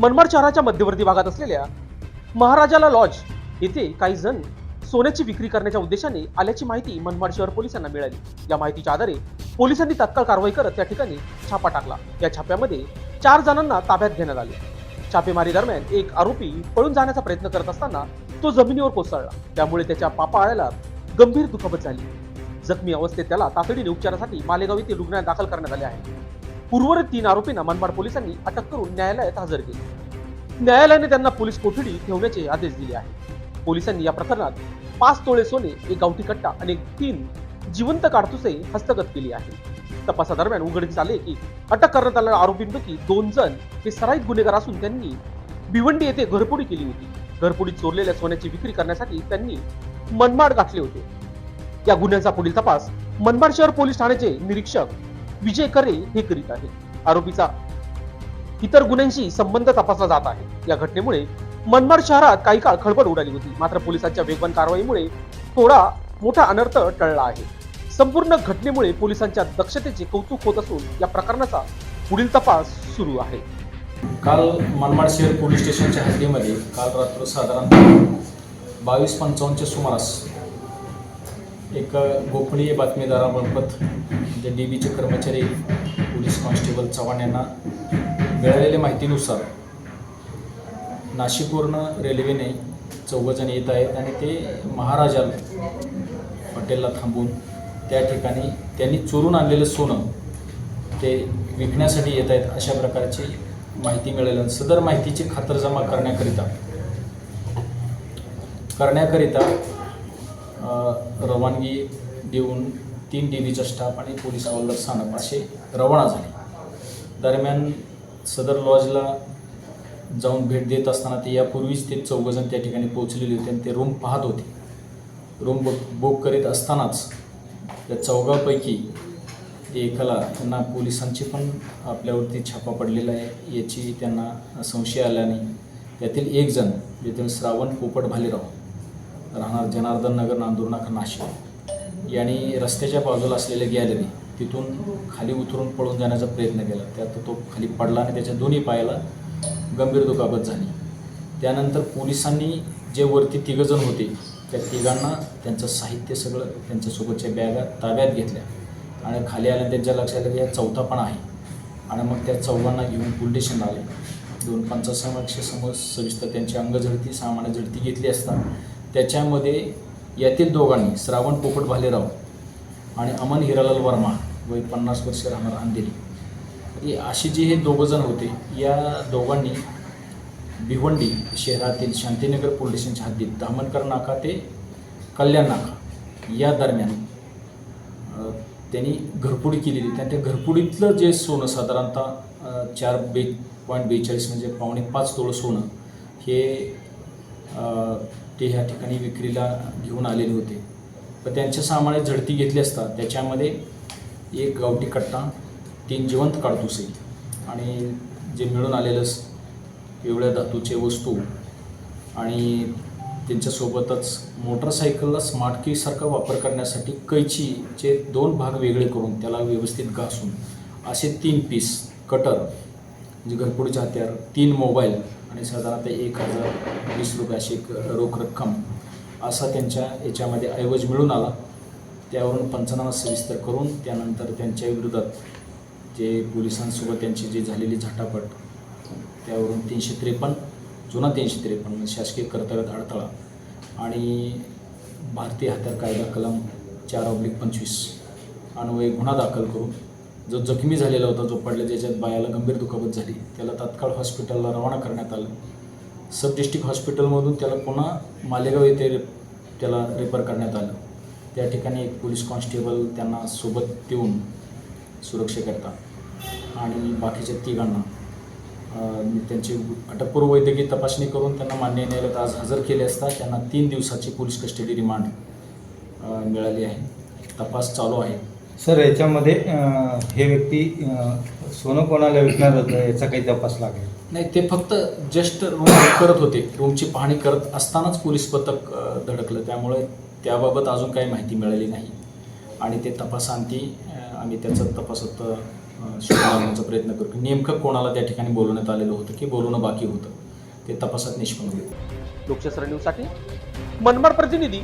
मनमाड शहराच्या मध्यवर्ती भागात असलेल्या महाराजाला लॉज येथे काही जण सोन्याची विक्री करण्याच्या उद्देशाने आल्याची माहिती मनमाड शहर पोलिसांना मिळाली. या माहितीच्या आधारे पोलिसांनी तात्काळ कारवाई करत त्या ठिकाणी छापा टाकला. या छाप्यामध्ये चार जणांना ताब्यात घेण्यात आले. छापेमारी दरम्यान एक आरोपी पळून जाण्याचा प्रयत्न करत असताना तो जमिनीवर कोसळला. त्यामुळे त्याच्या पापाळ्याला गंभीर दुखापत झाली. जखमी अवस्थेत त्याला तातडीने उपचारासाठी मालेगाव येथे रुग्णालयात दाखल करण्यात आले आहे. उर्वरित तीन आरोपींना मनमाड पोलिसांनी अटक करून न्यायालयात हजर केले. न्यायालयाने त्यांना पोलीस कोठडी ठेवण्याचे आदेश दिले आहेत. पोलिसांनी या प्रकरणात पाच तोळे सोने एक गावठी कट्टा आणि तीन जिवंत काडतुसे हस्तगत केली आहे. तपासादरम्यान उघडकीस आले की अटक करण्यात आलेल्या आरोपींपैकी दोन जण हे सराईत गुन्हेगार असून त्यांनी भिवंडी येथे घरपोडी केली होती. घरपोडीत चोरलेल्या सोन्याची विक्री करण्यासाठी त्यांनी मनमाड गाठले होते. या गुन्ह्याचा पुढील तपास मनमाड शहर पोलीस ठाण्याचे निरीक्षक विजय करे हे करीत आहे आरोपीचा इतर गुन्ह्यांशी संबंध तपासला जात आहे. या घटनेमुळे मनमाड शहरात काही काळ खळबळ उडाली होती. मात्र पोलिसांच्या वेगवान कारवाईमुळे थोडा मोठा अनर्थ टळला आहे. संपूर्ण घटनेमुळे पोलिसांच्या दक्षतेचे कौतुक होत असून या प्रकरणाचा पुढील तपास सुरू आहे. काल मनमाड शहर पोलीस स्टेशनच्या हद्दीमध्ये काल रात्र साधारण बावीस पंचावन्नच्या सुमारास एक गोपनीय बातमीदारामार्फत जे डी बीचे कर्मचारी पोलीस कॉन्स्टेबल चव्हाण यांना मिळालेल्या माहितीनुसार नाशिकवरनं रेल्वेने चौघजण येत आहेत आणि ते महाराजा हॉटेलला थांबून त्या ठिकाणी त्यांनी चोरून आणलेलं सोनं ते विकण्यासाठी येत आहेत अशा प्रकारची माहिती मिळाली सदर माहितीची खातरजमा करण्याकरिता करण्याकरिता रवानगी देऊन तीन डी बीचा स्टाफ आणि पोलीस हवालदार स्थानक असे रवाना झाले. दरम्यान सदर लॉजला जाऊन भेट देत असताना ते यापूर्वीच ते चौघजण त्या ठिकाणी पोहोचलेले होते आणि ते रूम पाहत होते. रूम बुक बुक करीत असतानाच त्या चौघापैकी एकाला त्यांना पोलिसांची पण आपल्यावरती छापा पडलेला आहे याची त्यांना संशय आल्याने त्यातील एकजण जे श्रावण पोपट भालेराव राहणार जनार्दन नगर नांदूरनाका नाशिक. यांनी रस्त्याच्या बाजूला असलेल्या गॅलरी तिथून खाली उतरून पळून जाण्याचा प्रयत्न केला. त्यात तो खाली पडला आणि त्याच्या दोन्ही पायाला गंभीर दुखापत झाली. त्यानंतर पोलिसांनी जे वरती तिघंजण होते त्या तिघांना त्यांचं साहित्य सगळं त्यांच्यासोबतच्या बॅगा ताब्यात घेतल्या. आणि खाली आल्या त्यांच्या लक्षात आलं की या चौथा पण आहे. आणि मग त्या चौघांना घेऊन पोलीस स्टेशनला आले. दोन पंचासमक्ष समोर सविस्तर त्यांची अंगझडती सामान्य झडती घेतली असता त्याच्यामध्ये यातील दोघांनी श्रावण पोपट भालेराव आणि अमन हिरालाल वर्मा वय पन्नास वर्ष राहणार अंधेरी. अशी असे जे हे दोघंजण होते या दोघांनी भिवंडी शहरातील शांतीनगर पोलीस स्टेशनच्या हद्दीत दामनकर नाका ते कल्याण नाका या दरम्यान त्यांनी घरपुडी केलेली. त्या त्या घरपुडीतलं जे सोनं साधारणतः चार बे पॉईंट बेचाळीस म्हणजे पावणे पाच तोळं सोनं हे ते ह्या ठिकाणी विक्रीला घेऊन आलेले होते. पण त्यांच्या सामाने झडती घेतली असता त्याच्यामध्ये एक गावठी कट्टा तीन जिवंत काडतुसे आणि जे मिळून आलेलं स- पिवळ्या धातूचे वस्तू आणि त्यांच्यासोबतच मोटरसायकलला स्मार्ट कीसारखा वापर करण्यासाठी कैचीचे दोन भाग वेगळे करून त्याला व्यवस्थित घासून असे तीन पीस कटर म्हणजे घरपोडीचे हत्यार तीन मोबाईल आणि साधारणतः एक हजार वीस रुपये अशी एक रोख रक्कम असा त्यांच्या याच्यामध्ये ऐवज मिळून आला. त्यावरून पंचनामा सविस्तर करून त्यानंतर त्यांच्या विरोधात जे पोलिसांसोबत त्यांची जी झालेली झटापट त्यावरून तीनशे त्रेपन्न जुना तीनशे त्रेपन्न शासकीय कर्तव्यात अडथळा आणि भारतीय हत्यार कायदा कलम चार ऑब्लिक पंचवीस अन्वये गुन्हा दाखल करून जो जखमी झालेला होता जो पडला ज्याच्यात बायाला गंभीर दुखापत झाली त्याला तात्काळ हॉस्पिटलला रवाना करण्यात आलं. सब डिस्ट्रिक्ट हॉस्पिटलमधून त्याला पुन्हा मालेगाव येथे रे- त्याला रेफर करण्यात आलं. त्या ठिकाणी एक पोलीस कॉन्स्टेबल त्यांना सोबत देऊन सुरक्षेकरता आणि बाकीच्या तिघांना त्यांची अटकपूर्व वैद्यकीय तपासणी करून त्यांना मान्य न्यायालयात आज हजर केले असता त्यांना तीन दिवसाची पोलीस कस्टडी रिमांड मिळाली आहे. तपास चालू आहे. सर याच्यामध्ये हे व्यक्ती सोनं कोणाला विकणार होतं याचा काही तपास लागेल. नाही ते फक्त जस्ट रूम करत होते. रूमची पाहणी करत असतानाच पोलीस पथक धडकलं. त्यामुळे त्याबाबत अजून काही माहिती मिळाली नाही. आणि ते तपासांती आम्ही त्याचा तपासात अ, अ, शोध लावण्याचा प्रयत्न करू की नेमकं कोणाला त्या ठिकाणी बोलवण्यात आलेलं होतं की बोलवणं बाकी होतं ते तपासात निष्पन्न होईल. लोकशास्त्र न्यूजसाठी मनमाड प्रतिनिधी